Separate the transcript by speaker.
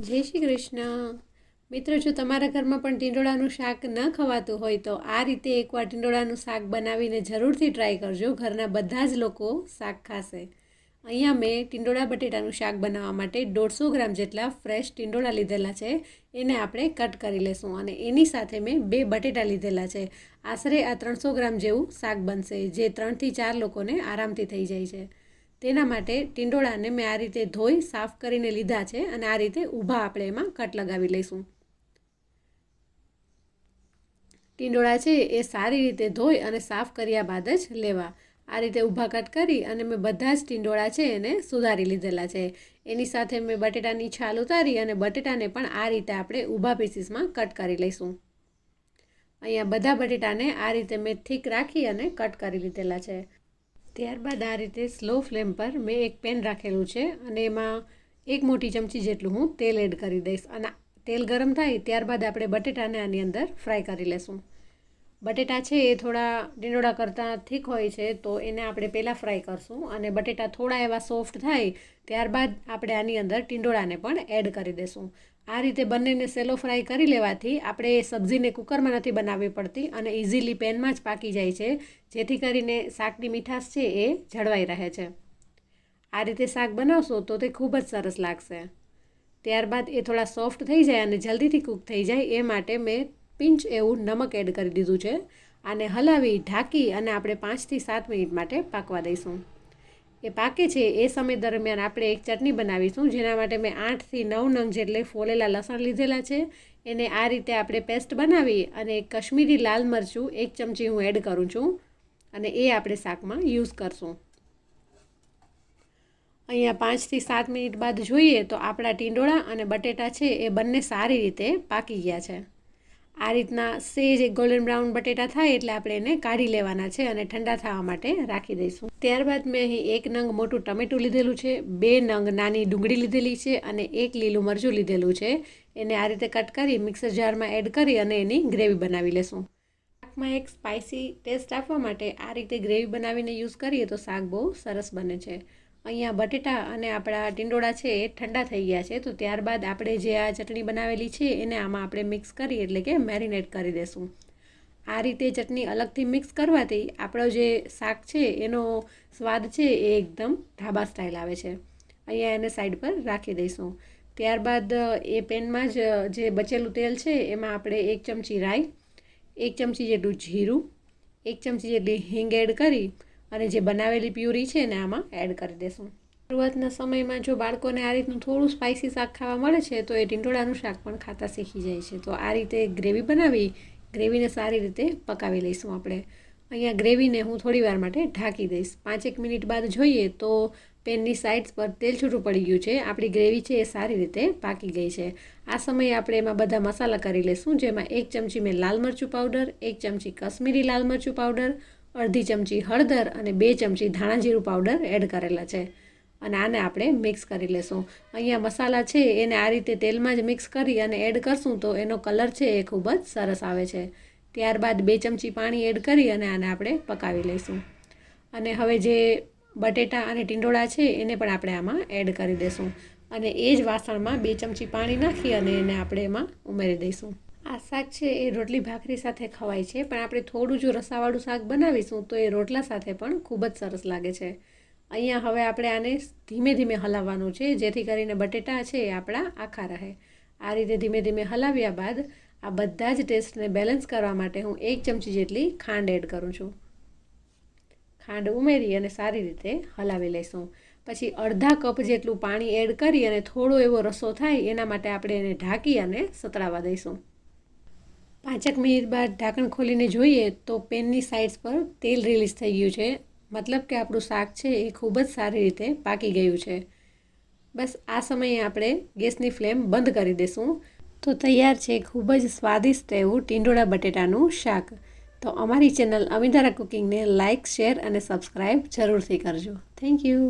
Speaker 1: જય શ્રી કૃષ્ણ. મિત્રો, જો તમારા ઘરમાં પણ ટીંડોળાનું શાક ન ખવાતું હોય તો આ રીતે એકવાર ટીંડોળાનું શાક બનાવીને જરૂરથી ટ્રાય કરજો. ઘરના બધા જ લોકો શાક ખાશે. અહીંયા મેં ટીંડોળા બટેટાનું શાક બનાવવા માટે દોઢસો ગ્રામ જેટલા ફ્રેશ ટીંડોળા લીધેલા છે. એને આપણે કટ કરી લેશું અને એની સાથે મેં બે બટેટા લીધેલા છે. આશરે આ ત્રણસો ગ્રામ જેવું શાક બનશે, જે ત્રણથી ચાર લોકોને આરામથી થઈ જાય છે. તેના માટે ટીંડોળાને મેં આ રીતે ધોઈ સાફ કરીને લીધા છે અને આ રીતે ઊભા આપણે એમાં કટ લગાવી લઈશું. ટીંડોળા છે એ સારી રીતે ધોઈ અને સાફ કર્યા બાદ જ લેવા. આ રીતે ઊભા કટ કરી અને મેં બધા જ ટીંડોળા છે એને સુધારી લીધેલા છે. એની સાથે મેં બટેટાની છાલ ઉતારી અને બટેટાને પણ આ રીતે આપણે ઊભા પીસીસમાં કટ કરી લઈશું. અહીંયા બધા બટેટાને આ રીતે મેં થીક રાખી અને કટ કરી લીધેલા છે. ત્યારબાદ આ રીતે સ્લો ફ્લેમ પર મેં એક પેન રાખેલું છે અને એમાં એક મોટી ચમચી જેટલું હું તેલ એડ કરી દઈશ. અને તેલ ગરમ થાય ત્યારબાદ આપણે બટેટાને આની અંદર ફ્રાય કરી લેશું. બટેટા છે એ થોડા ડીંડોળા કરતાં થીક હોય છે તો એને આપણે પહેલાં ફ્રાય કરશું અને બટેટા થોડા એવા સોફ્ટ થાય ત્યારબાદ આપણે આની અંદર ટીંડોળાને પણ એડ કરી દઈશું આ રીતે બંનેને સેલો ફ્રાય કરી લેવાથી આપણે એ સબ્જીને કુકરમાં નથી બનાવવી પડતી અને ઇઝીલી પેનમાં જ પાકી જાય છે. જેથી કરીને શાકની મીઠાશ છે એ જળવાઈ રહે છે. આ રીતે શાક બનાવશો તો તે ખૂબ જ સરસ લાગશે. ત્યારબાદ એ થોડા સોફ્ટ થઈ જાય અને જલ્દીથી કૂક થઈ જાય એ માટે મેં પિંચ એવું નમક એડ કરી દીધું છે. આને હલાવી, ઢાંકી અને આપણે પાંચથી સાત મિનિટ માટે પાકવા દઈશું. એ પાકે છે, એ સમય દરમિયાન આપણે એક ચટણી બનાવીશું, જેના માટે મેં આઠથી નવ નંગ જેટલે ફોલેલા લસણ લીધેલા છે. એને આ રીતે આપણે પેસ્ટ બનાવી અને કશ્મીરી લાલ મરચું એક ચમચી હું એડ કરું છું અને એ આપણે શાકમાં યુઝ કરશું. અહીંયા પાંચથી સાત મિનિટ બાદ જોઈએ તો આપણા ટીંડોળા અને બટેટા છે એ બંને સારી રીતે પાકી ગયા છે. આ રીતના સેજ ગોલ્ડન બ્રાઉન બટેટા થાય એટલે આપણે એને કાઢી લેવાના છે અને ઠંડા થવા માટે રાખી દઈશું. ત્યારબાદ મેં અહીં એક નંગ મોટું ટમેટું લીધેલું છે, બે નંગ નાની ડુંગળી લીધેલી છે અને એક લીલું મરચું લીધેલું છે. એને આ રીતે કટ કરી મિક્સર જારમાં એડ કરી અને એની ગ્રેવી બનાવી લેશું. શાકમાં એક સ્પાઇસી ટેસ્ટ આપવા માટે આ રીતે ગ્રેવી બનાવીને યુઝ કરીએ તો શાક બહુ સરસ બને છે. અહીંયા બટેટા અને આપણા ટીંડોળા છે એ ઠંડા થઈ ગયા છે. તો ત્યારબાદ આપણે જે આ ચટણી બનાવેલી છે એને આમાં આપણે મિક્સ કરી એટલે કે મેરિનેટ કરી દેશું. આ રીતે ચટણી અલગથી મિક્સ કરવાથી આપણો જે શાક છે એનો સ્વાદ છે એ એકદમ ઢાબા સ્ટાઇલ આવે છે. અહીંયા એને સાઈડ પર રાખી દઈશું. ત્યારબાદ એ પેનમાં જ જે બચેલું તેલ છે એમાં આપણે એક ચમચી રાઈ, એક ચમચી જેટલું જીરું, એક ચમચી જેટલી હિંગ એડ કરી અને જે બનાવેલી પ્યુરી છે ને આમાં એડ કરી દેશું. શરૂઆતના સમયમાં જો બાળકોને આ રીતનું થોડું સ્પાઇસી શાક ખાવા મળે છે, તો એ ટીંડોળાનું શાક પણ ખાતા શીખી જાય છે. તો આ રીતે ગ્રેવી બનાવી ગ્રેવીને સારી રીતે પકાવી લઈશું આપણે. અહીંયા ગ્રેવીને હું થોડી વાર માટે ઢાંકી દઈશ. પાંચેક મિનિટ બાદ જોઈએ તો પેનની સાઇડ્સ પર તેલ છૂટું પડી ગયું છે. આપણી ગ્રેવી છે એ સારી રીતે પાકી ગઈ છે. આ સમયે આપણે એમાં બધા મસાલા કરી લઈશું જેમાં એક ચમચી મેં લાલ મરચું પાવડર એક ચમચી કશ્મીરી લાલ મરચું પાવડર અડધી ચમચી હળદર અને બે ચમચી ધાણા જીરું પાવડર એડ કરેલા છે. અને આને આપણે મિક્સ કરી લેશું. અહીંયા મસાલા છે, એને આ રીતે તેલમાં જ મિક્સ કરી અને એડ કરશું તો એનો કલર છે એ ખૂબ જ સરસ આવે છે. ત્યારબાદ બે ચમચી પાણી એડ કરી અને આને આપણે પકાવી લઈશું. અને હવે જે બટેટા અને ટીંડોળા છે, એને પણ આપણે આમાં એડ કરી દઈશું અને એ જ વાસણમાં બે ચમચી પાણી નાખી અને એને આપણે એમાં ઉમેરી દઈશું. આ શાક છે એ રોટલી ભાખરી સાથે ખવાય છે, પણ આપણે થોડું જો રસાવાળું શાક બનાવીશું તો એ રોટલા સાથે પણ ખૂબ જ સરસ લાગે છે. અહીંયા હવે આપણે આને ધીમે ધીમે હલાવવાનું છે, જેથી કરીને બટેટા છે એ આપણા આખા રહે. આ રીતે ધીમે ધીમે હલાવ્યા બાદ આ બધા જ ટેસ્ટને બેલેન્સ કરવા માટે હું એક ચમચી જેટલી ખાંડ એડ કરું છું. ખાંડ ઉમેરી અને સારી રીતે હલાવી લઈશું. પછી અડધા કપ જેટલું પાણી એડ કરી અને થોડો એવો રસો થાય એના માટે આપણે એને ઢાંકી અને સતરાવા દઈશું. પાંચેક મિનિટ બાદ ઢાંકણ ખોલીને જોઈએ તો પેનની સાઇડ્સ પર તેલ રિલીઝ થઈ ગયું છે. મતલબ કે આપણું શાક છે એ ખૂબ જ સારી રીતે પાકી ગયું છે. બસ આ સમયે આપણે ગેસની ફ્લેમ બંધ કરી દઈશું તો તૈયાર છે ખૂબ જ સ્વાદિષ્ટ એવું ટીંડોળા બટેટાનું શાક. તો અમારી ચેનલ અમિતારા કુકિંગને લાઇક શેર અને સબસ્ક્રાઈબ જરૂરથી કરજો. Thank you